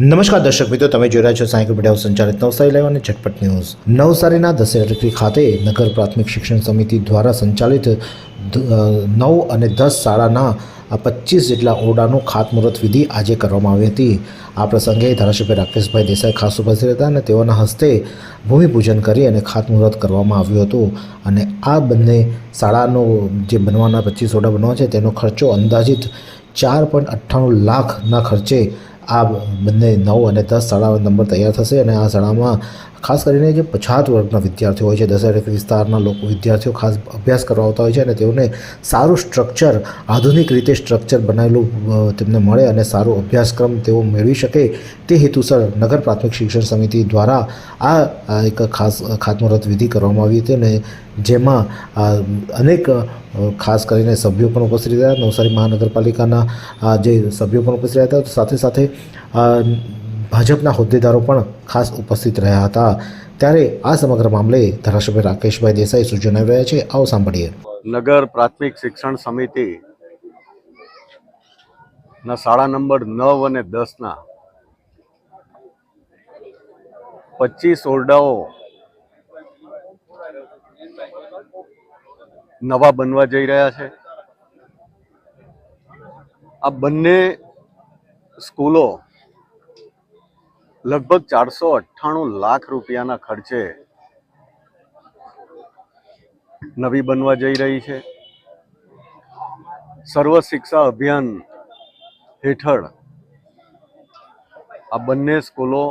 નમસ્કાર દર્શક મિત્રો, તમે જોઈ રહ્યા છો સાયકલ મીડિયા સંચાલિત નવસારી લાઈવ અને ઝટપટ ન્યૂઝ. નવસારીના દશેરા ટેકરી ખાતે નગર પ્રાથમિક શિક્ષણ સમિતિ દ્વારા સંચાલિત નવ અને દસ શાળાના પચીસ જેટલા ઓરડાનું ખાતમુહૂર્ત વિધિ આજે કરવામાં આવી હતી. આ પ્રસંગે ધારાસભ્ય રાકેશભાઈ દેસાઈ ખાસ ઉપસ્થિત હતા અને તેઓના હસ્તે ભૂમિપૂજન કરી અને ખાતમુહૂર્ત કરવામાં આવ્યું હતું. અને આ બંને શાળાનો જે બનવાના પચીસ ઓરડા બનવા છે, તેનો ખર્ચો અંદાજિત ચાર પોઈન્ટ અઠ્ઠાણું લાખના ખર્ચે આ બંને નવ અને દસ શાળા નંબર તૈયાર થશે અને આ શાળામાં ખાસ કરીને જે પછાત વર્ગના વિદ્યાર્થીઓ હોય છે, દસેક વિસ્તારના લોકો, વિદ્યાર્થીઓ ખાસ અભ્યાસ કરવા આવતા હોય છે અને તેઓને સારું સ્ટ્રક્ચર આધુનિક રીતે સ્ટ્રક્ચર બનાવેલું તેમને મળે અને સારો અભ્યાસક્રમ તેઓ મેળવી શકે તે હેતુસર નગર પ્રાથમિક શિક્ષણ સમિતિ દ્વારા આ એક ખાસ, ખાતમુહૂર્ત વિધિ કરવામાં આવી હતી અને જેમાં અનેક ખાસ કરીને સભ્યો પણ ઉપસ્થિત રહ્યા નવસારી મહાનગરપાલિકાના જે સભ્યો પણ ઉપસ્થિત રહ્યા હતા. સાથે સાથે ભાજપના હોદ્દેદારો પણ ખાસ ઉપસ્થિત રહ્યા હતા. ત્યારે આ સમગ્ર મામલે ધારાસભ્ય રાકેશભાઈ દેસાઈ સૂચનાવી રહ્યા છે. આવો સાંભળીએ. નગર પ્રાથમિક શિક્ષણ સમિતિ ના શાળા નંબર નવ અને દસના પચીસ ઓરડાઓ નવા બનવા જઈ રહ્યા છે. આ બંને સ્કૂલો લગભગ ચારસો અઠ્ઠાણું લાખ રૂપિયાના ખર્ચે નવી બનવા જઈ રહી છે. સર્વ શિક્ષા અભિયાન હેઠળ આ બંને સ્કૂલો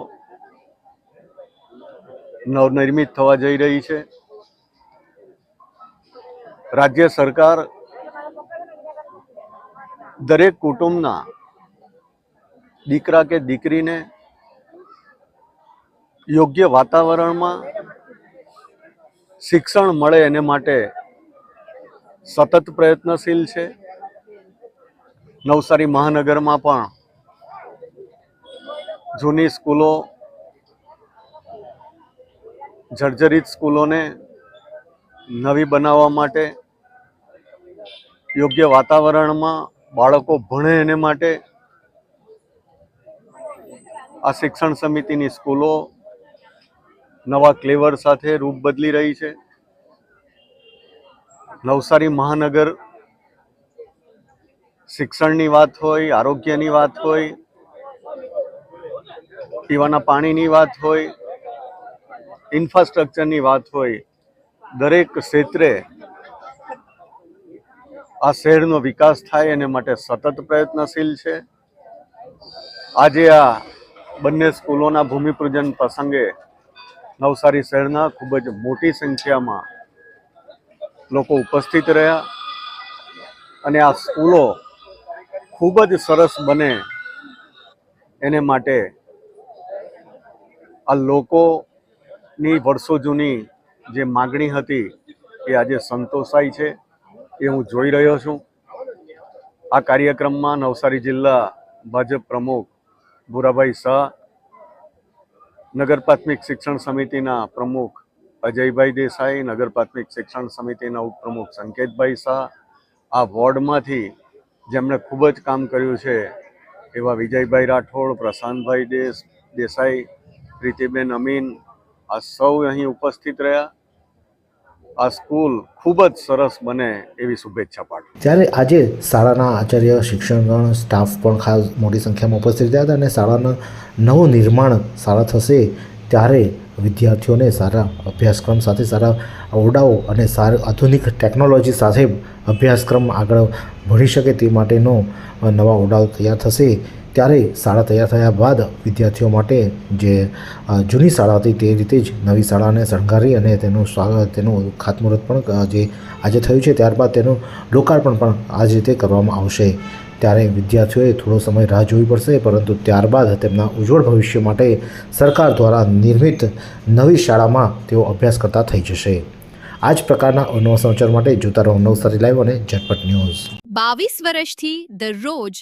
નવનિર્મિત થવા જઈ રહી છે. રાજ્ય સરકાર દરેક કુટુંબના દીકરા કે દીકરીને યોગ્ય વાતાવરણમાં શિક્ષણ મળે એને માટે સતત પ્રયત્નશીલ છે. નવસારી મહાનગરમાં પણ જૂની સ્કૂલો, જર્જરિત સ્કૂલોને નવી બનાવવા માટે યોગ્ય વાતાવરણમાં બાળકો ભણે એને માટે આ શિક્ષણ સમિતિની સ્કૂલો નવા ક્લેવર સાથે રૂપ બદલી રહી છે. નવસારી મહાનગર શિક્ષણની વાત હોય, આરોગ્યની વાત હોય, પીવાના પાણીની વાત હોય, ઇન્ફ્રાસ્ટ્રક્ચરની વાત હોય, દરેક ક્ષેત્રે આ શહેરનો વિકાસ થાય એને માટે સતત પ્રયત્નશીલ છે. આજે આ બંને સ્કૂલોના ભૂમિપૂજન પ્રસંગે નવસારી શહેરના ખૂબ જ મોટી સંખ્યામાં લોકો ઉપસ્થિત રહ્યા અને આ સ્કૂલો ખૂબ જ સરસ બને એને માટે આ લોકોની વર્ષો જૂની જે માગણી હતી એ આજે સંતોષાઈ છે એ હું જોઈ રહ્યો છું. આ કાર્યક્રમમાં નવસારી જિલ્લા ભાજપ પ્રમુખ ભૂરાભાઈ શાહ, નગર પ્રાથમિક શિક્ષણ સમિતિના પ્રમુખ અજયભાઈ દેસાઈ, નગર પ્રાથમિક શિક્ષણ સમિતિના ઉપપ્રમુખ સંકેતભાઈ શાહ. આ વોર્ડમાંથી જેમણે ખૂબ જ કામ કર્યું છે એવા વિજયભાઈ રાઠોડ, પ્રશાંતભાઈ દેસ, દેસાઈ, પ્રીતિબેન અમીન, આ સૌ અહીં ઉપસ્થિત રહ્યા. આ સ્કૂલ ખૂબ જ સરસ બને એવી શુભેચ્છા પાઠવું ત્યારે આજે શાળાના આચાર્ય, શિક્ષણગણ, સ્ટાફ પણ ખાસ મોટી સંખ્યામાં ઉપસ્થિત રહ્યા હતા અને શાળાના નવું નિર્માણ શાળા થશે, ત્યારે વિદ્યાર્થીઓને સારા અભ્યાસક્રમ સાથે સારા ઓરડાઓ અને સારા, આધુનિક ટેકનોલોજી સાથે અભ્યાસક્રમ આગળ ભણી શકે તે માટેનો નવા ઓરડાઓ તૈયાર થશે. ત્યારે શાળા તૈયાર થયા બાદ વિદ્યાર્થીઓ માટે જે જૂની શાળા હતી તે રીતે જ નવી શાળાને શણગારી અને તેનું તેનું ખાતમુહૂર્ત પણ જે આજે થયું છે ત્યારબાદ તેનું લોકાર્પણ પણ આ જ રીતે કરવામાં આવશે. ત્યારે વિદ્યાર્થીઓએ થોડો સમય રાહ જોવી પડશે, પરંતુ ત્યારબાદ તેમના ઉજ્જવળ ભવિષ્ય માટે સરકાર દ્વારા નિર્મિત નવી શાળામાં તેઓ અભ્યાસ કરતા થઈ જશે. આ જ પ્રકારના અવનવા સમાચાર માટે જોતા રહો નવસારી લાઈવ અને ઝટપટ ન્યૂઝ. બાવીસ વર્ષથી દરરોજ